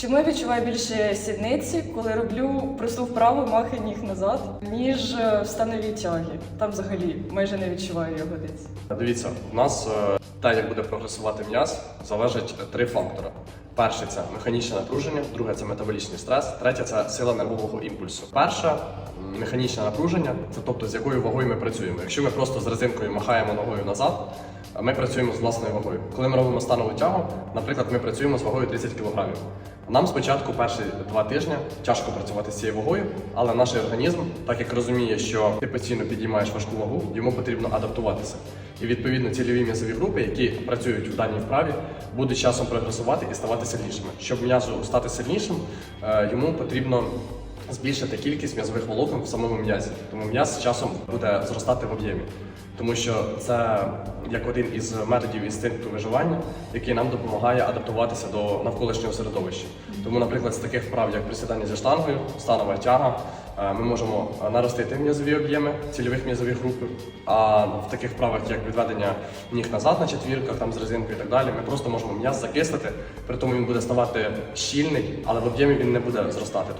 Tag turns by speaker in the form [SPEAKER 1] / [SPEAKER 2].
[SPEAKER 1] Чому я відчуваю більше сідниці, коли роблю просту вправу махи ніг назад, ніж е, в становій тяги? Там взагалі майже не відчуваю ягодиць.
[SPEAKER 2] Дивіться, в нас те, як буде прогресувати м'яз, залежить три фактори. Перший це механічне напруження, друге це метаболічний стрес, третє це сила нервового імпульсу. Перше механічне напруження, це тобто з якою вагою ми працюємо. Якщо ми просто з резинкою махаємо ногою назад, ми працюємо з власною вагою. Коли ми робимо станову тягу, наприклад, ми працюємо з вагою 30 кг. Нам спочатку перші два тижні тяжко працювати з цією вагою, але наш організм, так як розуміє, що ти постійно підіймаєш важку вагу, йому потрібно адаптуватися. І відповідно цільові м'язові групи, які працюють в даній вправі, будуть часом прогресувати і ставати сильнішими. Щоб м'язу стати сильнішим, е, йому потрібно збільшити кількість м'язових волокон в самому м'язі. Тому м'яз з часом буде зростати в об'ємі. Тому що це як один із методів інстинкту виживання, який нам допомагає адаптуватися до навколишнього середовища. Тому, наприклад, з таких вправ, як присідання зі штангою, станова тяга, е, ми можемо наростити м'язові об'єми цільових м'язових груп. А в таких вправах, як відведення ніг назад на четвірках, там з резинкою і так далі, ми просто можемо м'яз закислити, при тому він буде ставати щільний, але в об'ємі він не буде зростати.